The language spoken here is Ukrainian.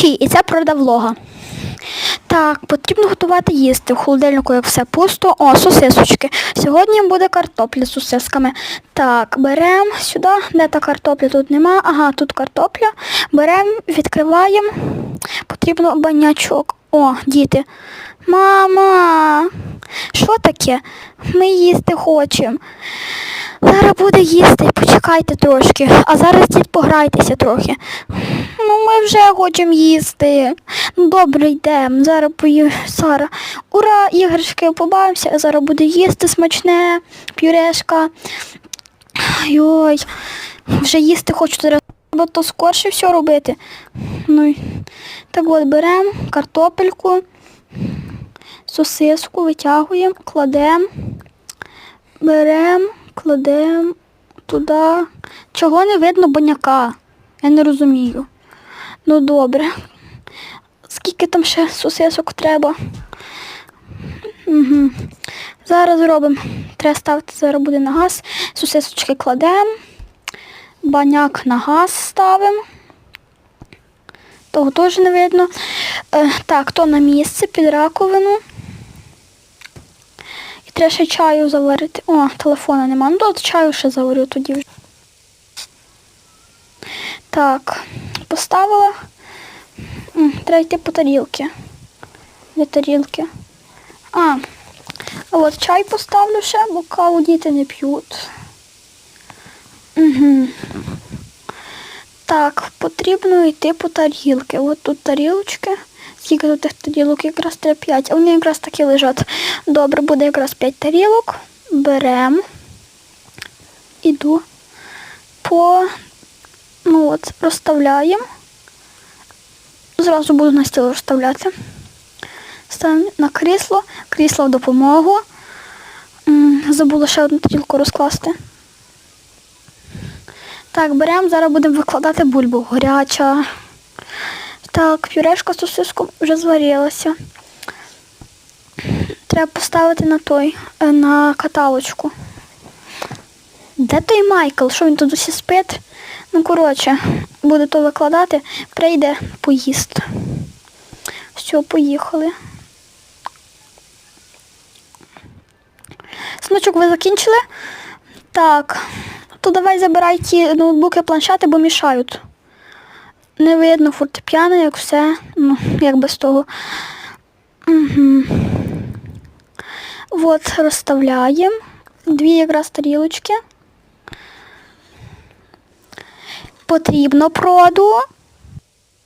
Чі, і це правда влога. Так, потрібно готувати їсти. В холодильнику, як все пусто. О, сосисочки. Сьогодні буде картопля з сосисками. Так, беремо сюди. Де та картопля? Тут нема. Ага, тут картопля. Беремо, відкриваємо. Потрібно банячок. О, діти. Мама, що таке? Ми їсти хочемо. Зараз буде їсти, почекайте трошки. А зараз дід пограйтеся трохи. Ми вже хочемо їсти. Добре, йдемо. Зараз пої... Сара. Ура, іграшки, побавимося. Зараз буде їсти смачне, пюрешка. Йой, вже їсти хочу зараз. Треба то скорше все робити. Ну, так от беремо картопельку, сосиску витягуємо, кладемо, беремо, кладемо туди. Чого не видно баняка? Я не розумію. Ну добре. Скільки там ще сосисок треба? Угу. Зараз зробимо. Треба ставити, зараз буде на газ. Сосисочки кладемо. Баняк на газ ставимо. Того теж не видно. Е, так, то на місце під раковину. І треба ще чаю заварити. О, телефона нема. Ну, от чаю ще заварю тоді. вже. Так, поставила. Треба йти по тарілки. Де тарілки? А, а от чай поставлю ще, бо каву діти не п'ють. Угу. Так, потрібно йти по тарілки. От тут тарілочки. Скільки тут тих тарілок? Якраз треба 5, а вони якраз такі лежать. Добре, буде якраз 5 тарілок. Беремо. Іду по ну от, розставляємо. Зразу буду на стіл розставляти. Ставимо на крісло, крісло в допомогу. Забула ще одну тарілку розкласти. Так, беремо, зараз будемо викладати бульбу. Горяча. Так, пюрешка з сосиском вже зварилася. Треба поставити на той, е, на каталочку. Де той Майкл? Що він тут усі спить? Ну, коротше, буде то викладати, прийде поїсти. Все, поїхали. Синочок, ви закінчили? Так. То давай забирай ті ноутбуки, планшети, бо мішають. Не видно фортепіано, як все. Ну, як без того. Угу. От, розставляємо. Дві якраз тарілочки. Потрібно проду